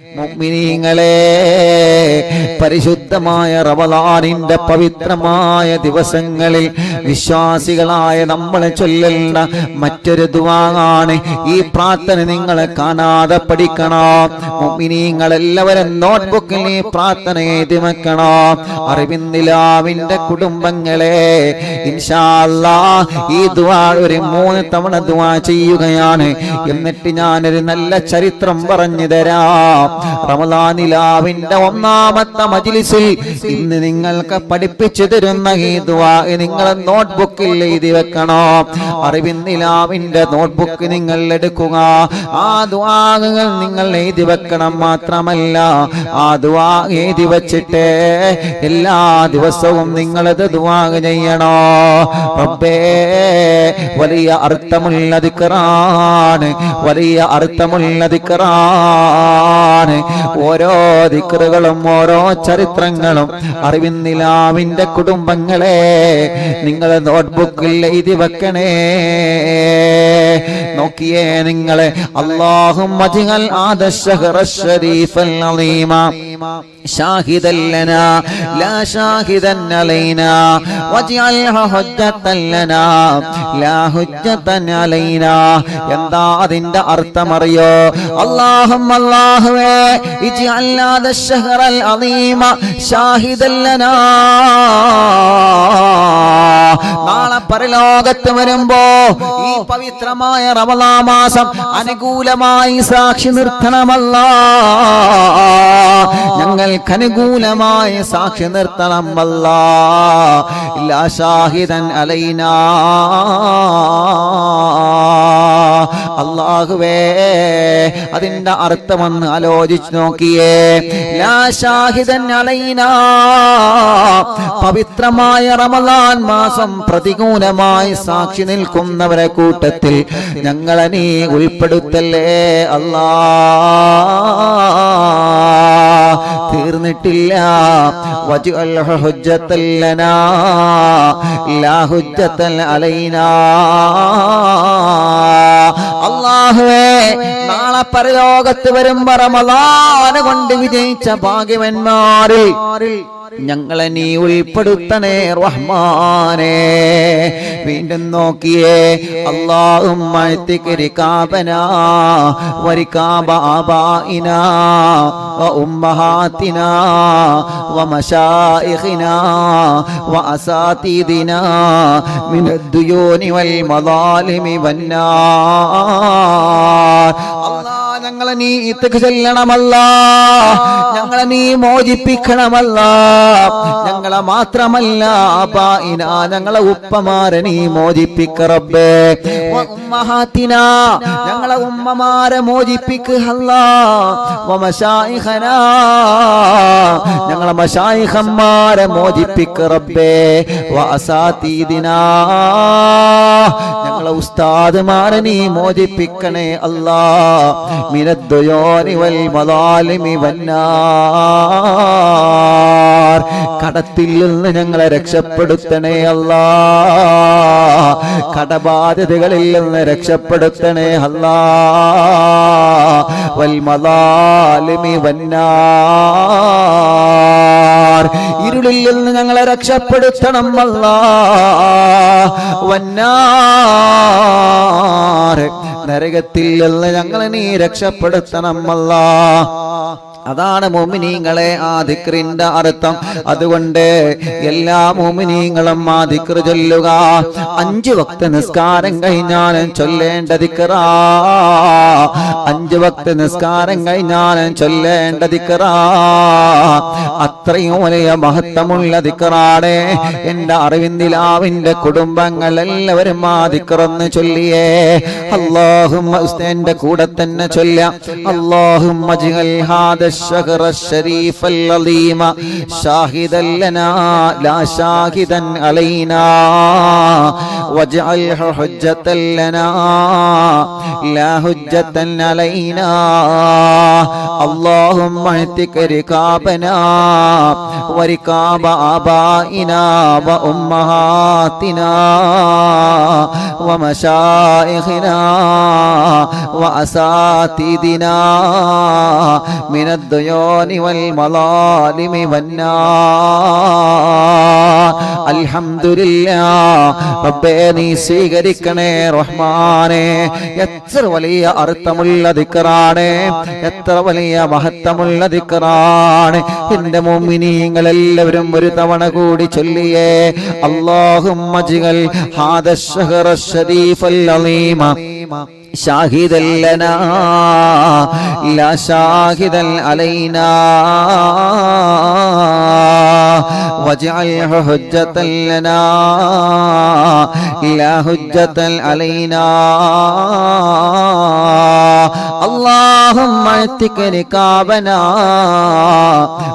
മുഅ്മിനീങ്ങളെ പരിശുദ്ധമായ റമളാനിന്റെ പവിത്രമായ ദിവസങ്ങളിൽ വിശ്വാസികളായ നമ്മളെ ചൊല്ലുന്ന മറ്റൊരു ദുവാങ്ങാണ് ഈ പ്രാർത്ഥന നിങ്ങളെ കാണാതെ പഠിക്കണം. മുഗ്മിനീങ്ങളെല്ലാവരും നോട്ട്ബുക്കിൽ ഈ പ്രാർത്ഥന എഴുതി വെക്കണോ. അറിവിന്ദിലാവിന്റെ കുടുംബങ്ങളെ ഇൻഷാ അല്ലാ ഈ ദുവാ ഒരു മൂന്ന് തവണ ദുവാ ചെയ്യുകയാണ്. എന്നിട്ട് ഞാനൊരു നല്ല ചരിത്രം പറഞ്ഞു തരാം. റമദാനിലാവിന്റെ ഒന്നാമത്തെ മജിലിസിൽ ഇന്ന് നിങ്ങൾക്ക് പഠിപ്പിച്ചു തരുന്ന ഈ ദുആ നിങ്ങളെ നോട്ട്ബുക്കിൽ എഴുതി വെക്കണോ. അറിവിന്നിലാവിന്റെ നോട്ട്ബുക്ക് നിങ്ങൾ എടുക്കുക. ആ ദുവാകൾ നിങ്ങൾ എഴുതി വെക്കണം മാത്രമല്ല ആ ദുആ എഴുതി വെച്ചിട്ട് എല്ലാ ദിവസവും നിങ്ങളത് ദുആ ചെയ്യണോ? റബ്ബേ വലിയ അർത്ഥമുള്ള കറാണ് വലിയ അർത്ഥമുള്ള ദിക്റാണ് ഓരോ ദിക്റുകളും ഓരോ ചരിത്രങ്ങളും അറിവിന്നിലാവിന്റെ കുടുംബങ്ങളെ നിങ്ങൾ നോട്ട്ബുക്കിൽ എഴുതി വെക്കണേ. നോക്കിയേ നിങ്ങളെ. അള്ളാഹും ആദർശ ആദശഹറീഫൽ അലീമ. شاهدا لنا لا شاهدا علينا واجعلها حجة لنا لا حجة علينا എന്താ അതിന്റെ അർത്ഥമറിയോ അല്ലാഹും അല്ലാഹുവേ ഇജ്അൽ ഹാദ الشهر العظيم شاهدا لنا നാളെ പരലോകത്ത് വരുമ്പോ ഈ പവിത്രമായ മാസം അനുകൂലമായി സാക്ഷി നിർത്തണമല്ല. ഞങ്ങൾക്ക് അനുകൂലമായി സാക്ഷി നിർത്തണമല്ല. ഇല്ല ഷാഹിദൻ അലൈന. അള്ളാഹുവേ അതിന്റെ അർത്ഥമെന്ന് ആലോചിച്ചു നോക്കിയേ. ലാ ഷാഹിദൻ അലൈന. പവിത്രമായ റമലാൻ മാസം പ്രതികൂലമായി സാക്ഷി നിൽക്കുന്നവരെ കൂട്ടത്തിൽ ഞങ്ങളെ നീ ഉൾപ്പെടുത്തല്ലേ? അല്ലാ. തീർന്നിട്ടില്ല. അള്ളാഹുവേ നാളെ പരലോകത്ത് വരുമ്പോ റമളാന് കൊണ്ട് വിജയിച്ച ഭാഗ്യവന്മാരിൽ ഞങ്ങളെ നീ ഉൾപ്പെടുത്തണേ റഹ്മാനേ വീണ്ടും നോക്കിയേ അള്ളാഹും കാബന വരിക്കാബ ആബായിന وأمهاتنا ومشائخنا وأساتذنا من الديون والمظالم والنار الله ഞങ്ങളെ നീ ഇത്തക്ക് ചെല്ലണമല്ല. ഞങ്ങളെ നീ മോചിപ്പിക്കണമല്ല. ഞങ്ങളെ മാത്രമല്ല ഞങ്ങളെ ഉപ്പമാരെ നീ മോചിപ്പിക്കറബേ ഉമ്മഹാത്തിന ഞങ്ങളെ ഉമ്മമാരെ മോചിപ്പിക്കല്ല ഞങ്ങളെ മശായിഖന്മാരെ മോചിപ്പിക്കറബേ വഅസാതീദിന ഞങ്ങളെ ഉസ്താദുമാരെ നീ മോചിപ്പിക്കണേ അല്ലാ. من الديون والمظالم والنار കടത്തിൽ നിന്ന് ഞങ്ങളെ രക്ഷപ്പെടുത്തണേ അല്ലാ കടബാധ്യതകളിൽ നിന്ന് രക്ഷപ്പെടുത്തണേ അല്ലാ വൽമലാലിമി വന്നാർ ഇരുളിൽ നിന്ന് ഞങ്ങളെ രക്ഷപ്പെടുത്തണം അല്ലാ. വന്നാർ നരകത്തിൽ നിന്ന് ഞങ്ങളെ നീ രക്ഷപ്പെടുത്തണം അല്ലാ. അതാണ് മോമിനീങ്ങളെ ആ ദിക്റിന്റെ അർത്ഥം. അതുകൊണ്ട് എല്ലാ മോമിനീങ്ങളും ആ ദിക്ർ ചൊല്ലുക. അഞ്ചു വക്ത നിസ്കാരം കഴിഞ്ഞാലും ചൊല്ലേണ്ട ദിക്റാ. അഞ്ചു വക്ത നിസ്കാരം കഴിഞ്ഞാലും ചൊല്ലേണ്ട ദിക്റ. അത്രയും വലിയ മഹത്വമുള്ള ദിക്റാണ്. എന്റെ അറിവിന്ദിലാവിന്റെ കുടുംബങ്ങൾ എല്ലാവരും ആ ചൊല്ലിയേ. അള്ളാഹും എന്റെ കൂടെ തന്നെ ചൊല്ലാം. അള്ളാഹും الشهر الشريف العظيم شاهدا لنا لا شاهدا علينا. واجعله حجة لنا لا حجة علينا. اللهم اهتك ركابنا وركاب آبائنا وأمهاتنا ومشائخنا وأساتذنا من الديون والمظالم والنار الحمد لله റബ്ബേ നീ സ്വീകരിക്കണേ റഹ്മാനെ എത്ര വലിയ അർത്ഥമുള്ള ദിക്കറാണ് എത്ര വലിയ മഹത്വമുള്ള ദിക്കറാണ് എന്റെ മോമിനിങ്ങൾ എല്ലാവരും ഒരു തവണ കൂടി ചൊല്ലിയേ അള്ളാഹും ഹാദ الشهر الشريف العظيم شاهدا لنا لا شاهدا علينا واجعله حجة لنا لا حجة علينا اللهم اعتق ركابنا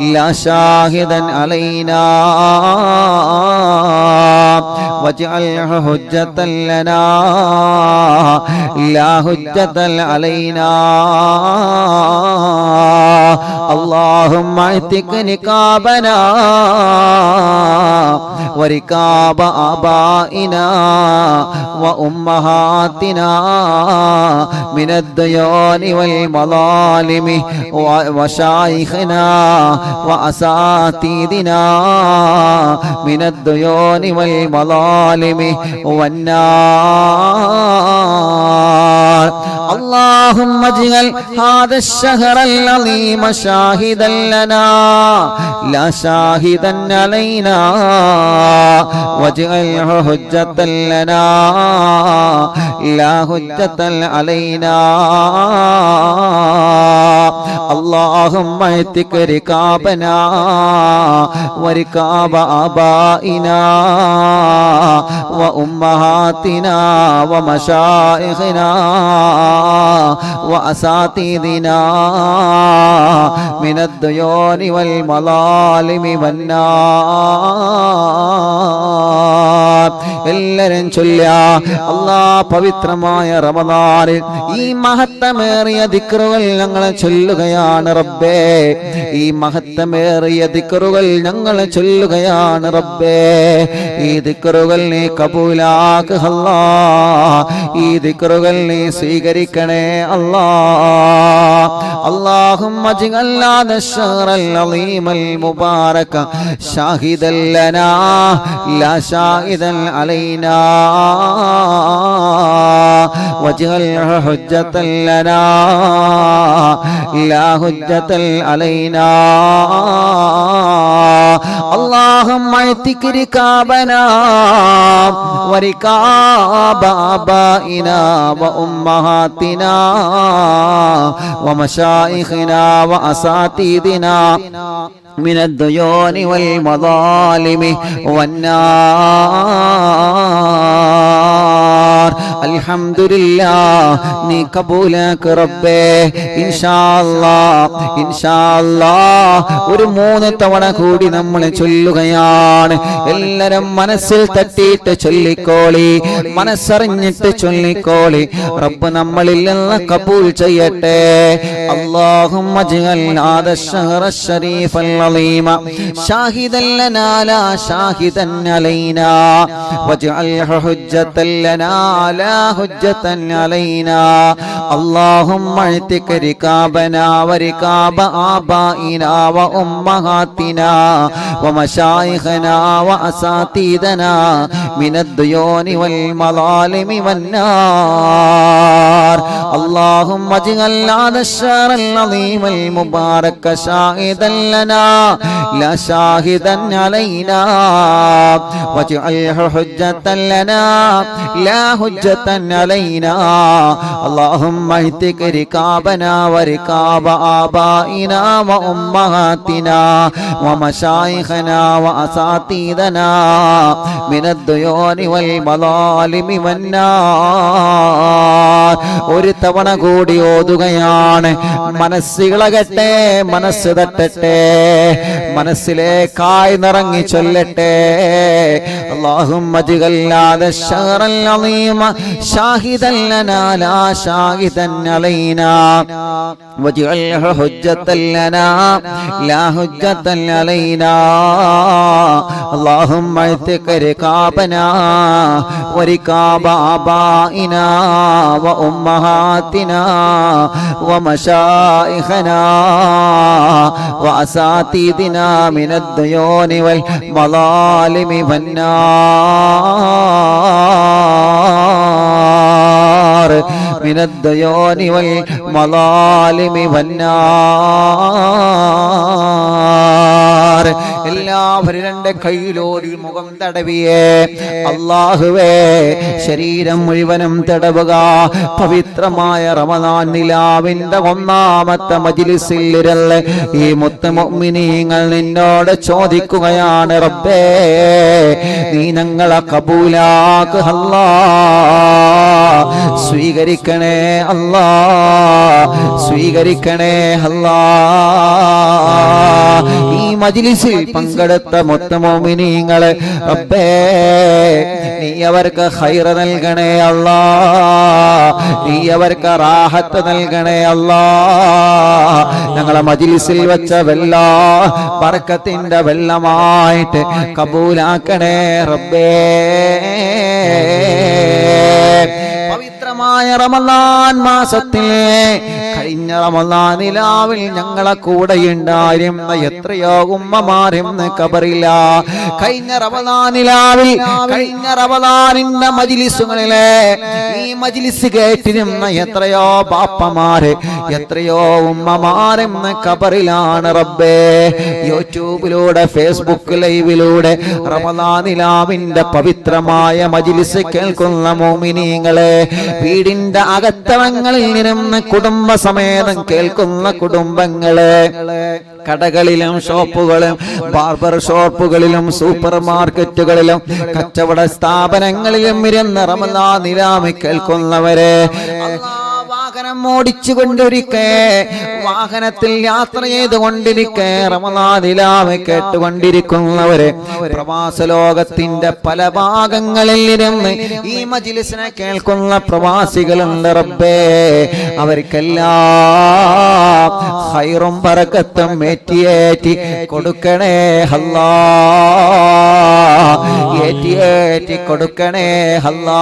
لا شاهدا علينا واجعله حجة لنا لا حجة علينا اللهم اعتق نقابنا وركاب آبائنا وأمهاتنا من الديون والمظالم وشايخنا وأساتذنا من الديون والمظالم والنار اللهم اجعل هذا الشهر العظيم شاهدا لنا لا شاهدا علينا واجعله حجة لنا لا حجة علينا اللهم اعتق ركابنا وركاب آبائنا وأمهاتنا ومشائخنا وأساتذنا من الديون والمظالم والنار എല്ലാരും ചൊല്ല അല്ലാ പവിത്രമായ റമദാനിൽ ഈ മഹത്തമേറിയ ദിക്റുകൾ ഞങ്ങൾ ചൊല്ലുകയാണ് റബ്ബേ ഈ മഹത്തമേറിയ ദിക്റുകൾ ഞങ്ങൾ ചൊല്ലുകയാണ് റബ്ബേ ഈ ദിക്റുകൾ നീ കബൂലാക്ക് അല്ലാ ഈ ദിക്റുകൾ നീ സ്വീകരിക്കണേ അല്ലാ اللهم اجعل هذا الشهر العظيم المبارك شاهدا لنا لا شاهدا علينا واجعله حجة لنا لا حجة علينا اللهم اعتق ركابنا وركاب آبائنا وأمهاتنا ومشايخنا وأساتذنا من الديون والمظالم والنار الحمد لله നീ കബൂലാക്ക് റബ്ബേ ഇൻഷാ അല്ലാഹ് ഇൻഷാ അല്ലാഹ് ഒരു മൂന്ന് തവണ കൂടി നമ്മൾ ചൊല്ലുകയാണ് എല്ലാരും മനസ്സിൽ തട്ടിയിട്ട് ചൊല്ലിക്കോളി മനസ്സറിഞ്ഞിട്ട് ചൊല്ലിക്കോളി റബ്ബ് നമ്മളിൽ നിന്ന് കബൂൽ ചെയ്യട്ടെ اللهم اجعل هذا الشهر الشريف العظيم شاهدا لنا لا شاهدا علينا واجعله حجة لنا لا حجة علينا اللهم اعتق ركابنا وركاب آبائنا وأمهاتنا ومشايخنا وأساتذنا من الديون والمظالم والنار اللهم اجعل هذا الشهر العظيم المبارك شاهدا لنا لا شاهدا علينا واجعله حجة لنا لا حجة علينا اللهم اللهم اهتك ركابنا وركاب آبائنا وأمهاتنا ومشايخنا وأساتذنا من الديون والمظالم والنار ഒരു തവണ കൂടി ഓതുകയാണ് മനസ്സിളകട്ടെ മനസ്സ് തട്ടട്ടെ മനസ്സിലേക്കായി നിറങ്ങി ചൊല്ലട്ടെ اللهم اجعل هذا الشهر العظيم شاهدا لنا لا شاهدا علينا واجعله حجة لنا لا حجة علينا اللهم اعتق رقابنا ورقاب آبائنا وأمهاتنا ومشائخنا وأساتذنا من الديون والمظالم والنار من الديون والمظالم والنار എല്ലാവരും രണ്ട് മുഖം തടവിയേ. അള്ളാഹുവേ ശരീരം മുഴുവനും തടവുക. പവിത്രമായ റമദാൻ നിലാവിന്റെ ഒന്നാമത്തെ മജിലിസിൽ ഇരുന്ന് ഈ മുത്തമൊമിനീങ്ങൾ നിന്നോട് ചോദിക്കുകയാണ് റബ്ബേ നീ ഞങ്ങളെ കബൂലാക്ക് അല്ലാ. സ്വീകരിക്കണേ അല്ലാ. സ്വീകരിക്കണേ അല്ലാ. ഈ മജിലിസിൽ പങ്കെടുത്ത മൊത്തമോമിനിങ്ങൾ റബ്ബേ നീ അവർക്ക് ഹൈറ നൽകണേ അല്ലാ. നീ അവർക്ക് റാഹത്ത് നൽകണേ അല്ലാ. ഞങ്ങളെ മജിലിസിൽ വെച്ച വെള്ള പറക്കത്തിന്റെ വെള്ളമായിട്ട് കബൂലാക്കണേ റബ്ബേ. റമദാൻ മാസത്തിൽ കഴിഞ്ഞ റമദാൻ നിലാവിൽ ഞങ്ങളെ കൂടെ ഉണ്ടായിരുന്ന. എത്രയോ ഉമ്മമാരെന്ന് കബറില്ല കഴിഞ്ഞ റമദാൻ നിലാവിൽ കഴിഞ്ഞ റമദാനിന്റെ മജിലിസുകളിലെ ഈ മജിലിസ് കേട്ടിരുന്ന എത്രയോ ബാപ്പമാര് എത്രയോ ഉമ്മമാരെന്ന് കബറിലാണ് റബ്ബേ. യൂട്യൂബിലൂടെ ഫേസ്ബുക്ക് ലൈവിലൂടെ റമദാൻ നിലാവിന്റെ പവിത്രമായ മജിലിസ് കേൾക്കുന്ന മോമിനിങ്ങളെ വീടിന്റെ അകത്തളങ്ങളിൽ നിന്ന് കുടുംബസമേതം കേൾക്കുന്ന കുടുംബങ്ങളെ. കടകളിലും ഷോപ്പുകളും ബാർബർ ഷോപ്പുകളിലും സൂപ്പർ മാർക്കറ്റുകളിലും കച്ചവട സ്ഥാപനങ്ങളിലും ഇരുന്ന് റമദാ നിലാമി കേൾക്കുന്നവരെ. വാഹനം ഓടിച്ചു കൊണ്ടിരിക്കെ. വാഹനത്തിൽ യാത്ര ചെയ്ത് റമദാനിലാമ റമദാനിലാമെ കേട്ടുകൊണ്ടിരിക്കുന്നവരെ പ്രവാസ ലോകത്തിന്റെ പല ഭാഗങ്ങളിൽ ഇരുന്ന് ഈ മജിലിസിനെ കേൾക്കുന്ന പ്രവാസികളുണ്ട് റബ്ബേ. അവർക്കെല്ലാം ഹൈറും പറക്കത്തും ഏറ്റിയേറ്റി കൊടുക്കണേ ഹല്ലാ ഏറ്റിയേറ്റി കൊടുക്കണേ ഹല്ലാ